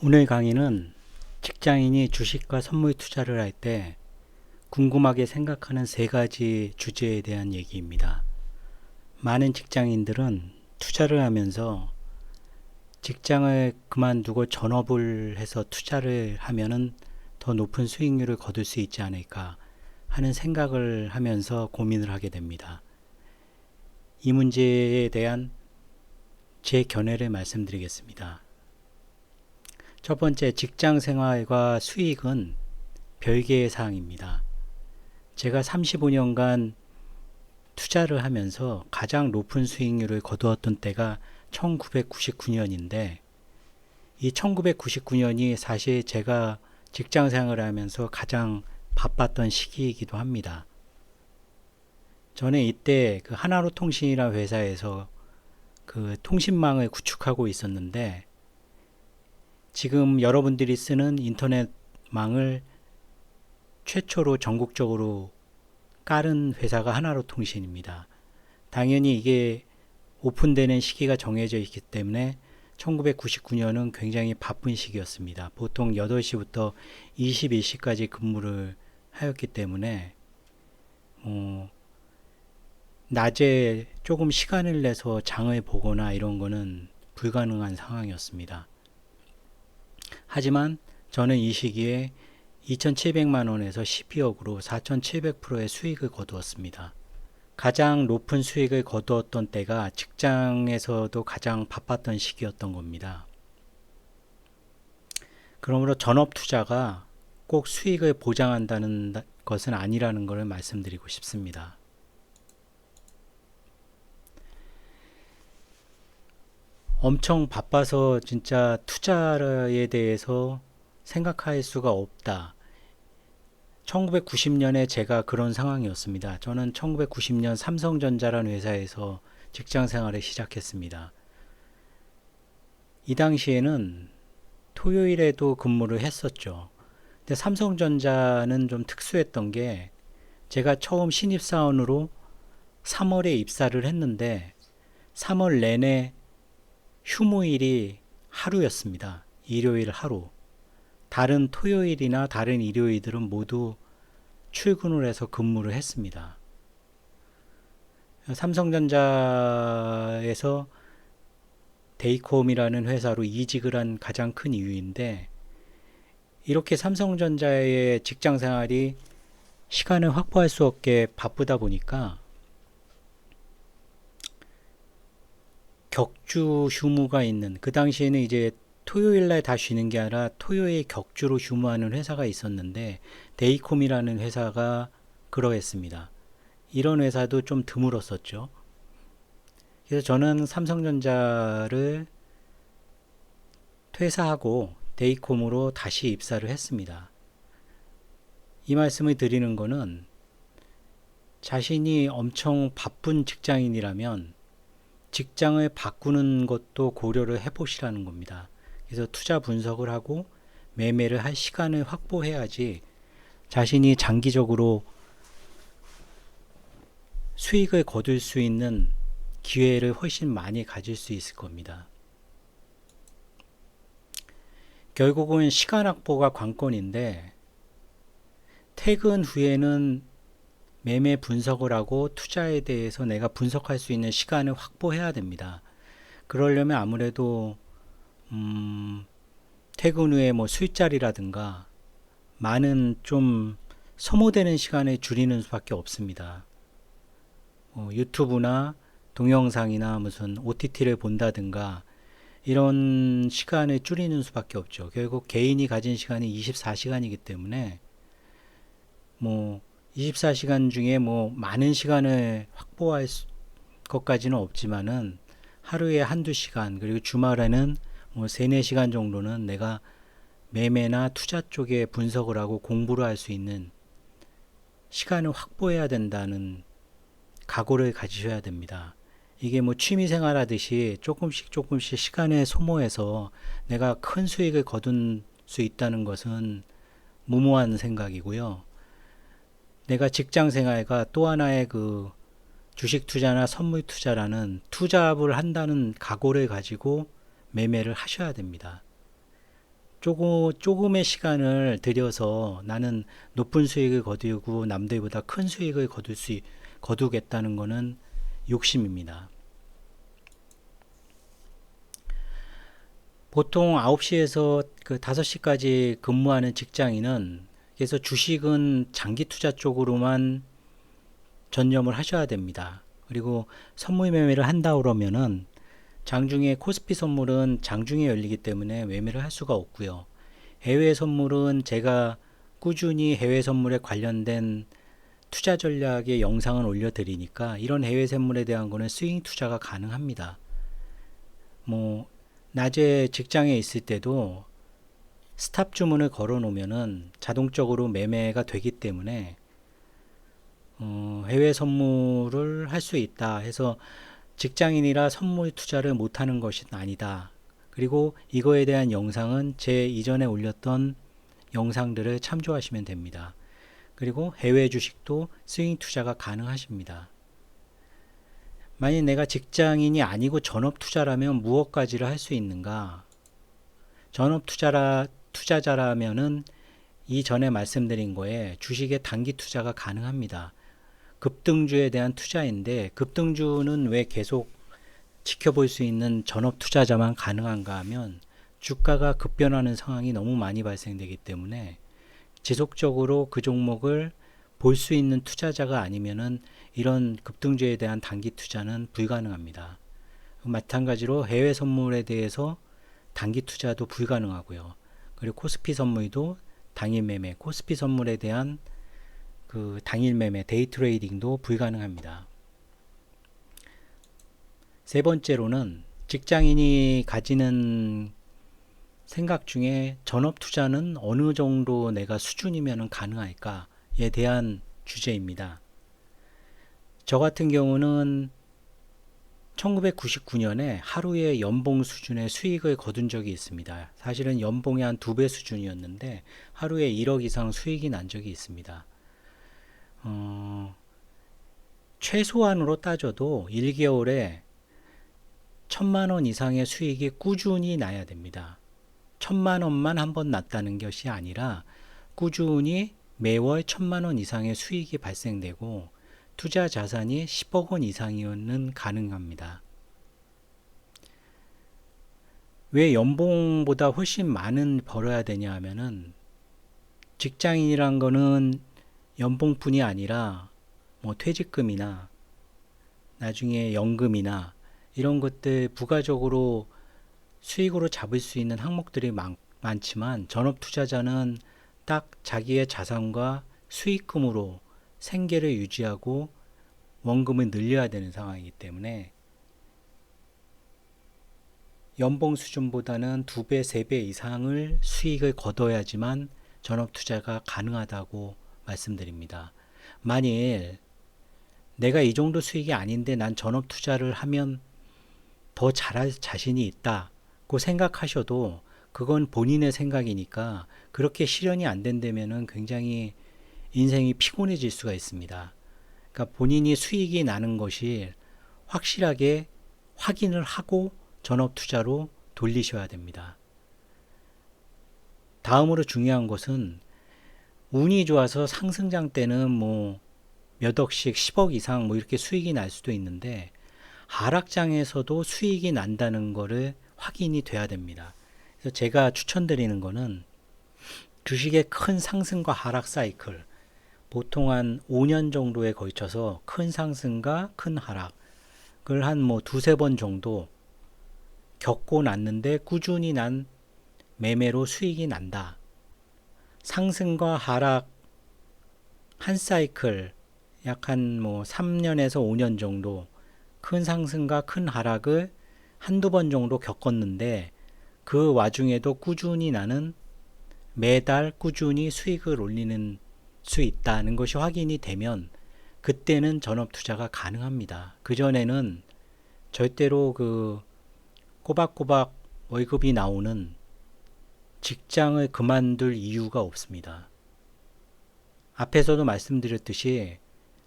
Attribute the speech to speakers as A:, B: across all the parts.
A: 오늘 강의는 직장인이 주식과 선물 투자를 할 때 궁금하게 생각하는 세 가지 주제에 대한 얘기입니다. 많은 직장인들은 투자를 하면서 직장을 그만두고 전업을 해서 투자를 하면은 더 높은 수익률을 거둘 수 있지 않을까 하는 생각을 하면서 고민을 하게 됩니다. 이 문제에 대한 제 견해를 말씀드리겠습니다. 첫 번째, 직장 생활과 수익은 별개의 사항입니다. 제가 35년간 투자를 하면서 가장 높은 수익률을 거두었던 때가 1999년인데, 이 1999년이 사실 제가 직장 생활을 하면서 가장 바빴던 시기이기도 합니다. 저는 이때 그 하나로 통신이라는 회사에서 그 통신망을 구축하고 있었는데, 지금 여러분들이 쓰는 인터넷망을 최초로 전국적으로 깔은 회사가 하나로 통신입니다. 당연히 이게 오픈되는 시기가 정해져 있기 때문에 1999년은 굉장히 바쁜 시기였습니다. 보통 8시부터 21시까지 근무를 하였기 때문에 어, 낮에 조금 시간을 내서 장을 보거나 이런 거는 불가능한 상황이었습니다. 하지만 저는 이 시기에 2,700만 원에서 12억으로 4,700%의 수익을 거두었습니다. 가장 높은 수익을 거두었던 때가 직장에서도 가장 바빴던 시기였던 겁니다. 그러므로 전업 투자가 꼭 수익을 보장한다는 것은 아니라는 것을 말씀드리고 싶습니다. 엄청 바빠서 진짜 투자에 대해서 생각할 수가 없다. 1990년에 제가 그런 상황이었습니다. 저는 1990년 삼성전자라는 회사에서 직장 생활을 시작했습니다. 이 당시에는 토요일에도 근무를 했었죠. 근데 삼성전자는 좀 특수했던 게 제가 처음 신입사원으로 3월에 입사를 했는데 3월 내내 휴무일이 하루였습니다. 일요일 하루. 다른 토요일이나 다른 일요일들은 모두 출근을 해서 근무를 했습니다. 삼성전자에서 데이콤이라는 회사로 이직을 한 가장 큰 이유인데 이렇게 삼성전자의 직장 생활이 시간을 확보할 수 없게 바쁘다 보니까 격주 휴무가 있는 그 당시에는 이제 토요일 날 다 쉬는 게 아니라 토요일 격주로 휴무하는 회사가 있었는데 데이콤이라는 회사가 그러했습니다. 이런 회사도 좀 드물었었죠. 그래서 저는 삼성전자를 퇴사하고 데이콤으로 다시 입사를 했습니다. 이 말씀을 드리는 것은 자신이 엄청 바쁜 직장인이라면 직장을 바꾸는 것도 고려를 해보시라는 겁니다. 그래서 투자 분석을 하고 매매를 할 시간을 확보해야지 자신이 장기적으로 수익을 거둘 수 있는 기회를 훨씬 많이 가질 수 있을 겁니다. 결국은 시간 확보가 관건인데 퇴근 후에는 매매 분석을 하고 투자에 대해서 내가 분석할 수 있는 시간을 확보해야 됩니다. 그러려면 아무래도 음, 퇴근 후에 뭐 술자리라든가 많은 좀 소모되는 시간을 줄이는 수밖에 없습니다. 뭐 유튜브나 동영상이나 무슨 OTT를 본다든가 이런 시간을 줄이는 수밖에 없죠. 결국 개인이 가진 시간이 24시간이기 때문에 뭐 24시간 중에 뭐 많은 시간을 확보할 것까지는 없지만은 하루에 한두 시간 그리고 주말에는 뭐 3, 4시간 정도는 내가 매매나 투자 쪽에 분석을 하고 공부를 할 수 있는 시간을 확보해야 된다는 각오를 가지셔야 됩니다. 이게 뭐 취미 생활 하듯이 조금씩 조금씩 시간에 소모해서 내가 큰 수익을 거둔 수 있다는 것은 무모한 생각이고요. 내가 직장 생활과 또 하나의 그 주식 투자나 선물 투자라는 투자를 한다는 각오를 가지고 매매를 하셔야 됩니다. 조금, 조금의 시간을 들여서 나는 높은 수익을 거두고 남들보다 큰 수익을 거둘 수, 있- 거두겠다는 거는 욕심입니다. 보통 9시에서 그 5시까지 근무하는 직장인은 그래서 주식은 장기 투자 쪽으로만 전념을 하셔야 됩니다. 그리고 선물 매매를 한다 그러면은 장중에 코스피 선물은 장중에 열리기 때문에 매매를 할 수가 없고요. 해외 선물은 제가 꾸준히 해외 선물에 관련된 투자 전략의 영상을 올려드리니까 이런 해외 선물에 대한 거는 스윙 투자가 가능합니다. 뭐 낮에 직장에 있을 때도 스탑 주문을 걸어 놓으면은 자동적으로 매매가 되기 때문에 어, 해외 선물을 할 수 있다 해서 직장인이라 선물 투자를 못 하는 것이 아니다. 그리고 이거에 대한 영상은 제 이전에 올렸던 영상들을 참조하시면 됩니다. 그리고 해외 주식도 스윙 투자가 가능하십니다. 만약 내가 직장인이 아니고 전업 투자라면 무엇까지를 할 수 있는가? 전업 투자라 투자자라면은 이전에 말씀드린 거에 주식의 단기 투자가 가능합니다. 급등주에 대한 투자인데 급등주는 왜 계속 지켜볼 수 있는 전업 투자자만 가능한가 하면 주가가 급변하는 상황이 너무 많이 발생되기 때문에 지속적으로 그 종목을 볼 수 있는 투자자가 아니면은 이런 급등주에 대한 단기 투자는 불가능합니다. 마찬가지로 해외 선물에 대해서 단기 투자도 불가능하고요. 그리고 코스피 선물도 당일 매매, 코스피 선물에 대한 그 당일 매매, 데이 트레이딩도 불가능합니다. 세 번째로는 직장인이 가지는 생각 중에 전업 투자는 어느 정도 내가 수준이면 가능할까에 대한 주제입니다. 저 같은 경우는 1999년에 하루에 연봉 수준의 수익을 거둔 적이 있습니다. 사실은 연봉의 한 두 배 수준이었는데 하루에 1억 이상 수익이 난 적이 있습니다. 어, 최소한으로 따져도 1개월에 천만 원 이상의 수익이 꾸준히 나야 됩니다. 천만 원만 한 번 났다는 것이 아니라 꾸준히 매월 천만 원 이상의 수익이 발생되고 투자 자산이 10억 원 이상이면 가능합니다. 왜 연봉보다 훨씬 많은 벌어야 되냐 하면은 직장인이란 거는 연봉뿐이 아니라 뭐 퇴직금이나 나중에 연금이나 이런 것들 부가적으로 수익으로 잡을 수 있는 항목들이 많, 많지만 전업 투자자는 딱 자기의 자산과 수익금으로 생계를 유지하고 원금을 늘려야 되는 상황이기 때문에 연봉 수준보다는 두 배, 세 배 이상을 수익을 거둬야지만 전업 투자가 가능하다고 말씀드립니다. 만일 내가 이 정도 수익이 아닌데 난 전업 투자를 하면 더 잘할 자신이 있다고 생각하셔도 그건 본인의 생각이니까 그렇게 실현이 안 된다면은 굉장히 인생이 피곤해질 수가 있습니다. 그러니까 본인이 수익이 나는 것이 확실하게 확인을 하고 전업 투자로 돌리셔야 됩니다. 다음으로 중요한 것은 운이 좋아서 상승장 때는 뭐 몇 억씩 10억 이상 뭐 이렇게 수익이 날 수도 있는데 하락장에서도 수익이 난다는 거를 확인이 돼야 됩니다. 그래서 제가 추천드리는 거는 주식의 큰 상승과 하락 사이클 보통 한 5년 정도에 걸쳐서 큰 상승과 큰 하락을 한 뭐 두세 번 정도 겪고 났는데 꾸준히 난 매매로 수익이 난다. 상승과 하락 한 사이클 약 한 뭐 3년에서 5년 정도 큰 상승과 큰 하락을 한두 번 정도 겪었는데 그 와중에도 꾸준히 나는 매달 꾸준히 수익을 올리는 수 있다는 것이 확인이 되면 그때는 전업 투자가 가능합니다. 그전에는 절대로 그 꼬박꼬박 월급이 나오는 직장을 그만둘 이유가 없습니다. 앞에서도 말씀드렸듯이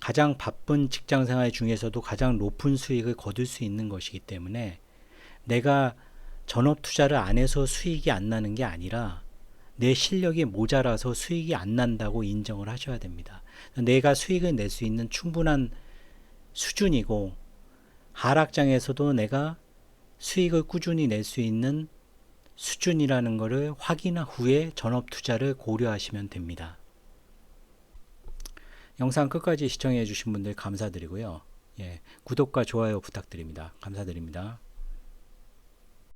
A: 가장 바쁜 직장 생활 중에서도 가장 높은 수익을 거둘 수 있는 것이기 때문에 내가 전업 투자를 안 해서 수익이 안 나는 게 아니라 내 실력이 모자라서 수익이 안 난다고 인정을 하셔야 됩니다. 내가 수익을 낼 수 있는 충분한 수준이고 하락장에서도 내가 수익을 꾸준히 낼 수 있는 수준이라는 것을 확인 후에 전업 투자를 고려하시면 됩니다. 영상 끝까지 시청해 주신 분들 감사드리고요. 예, 구독과 좋아요 부탁드립니다. 감사드립니다.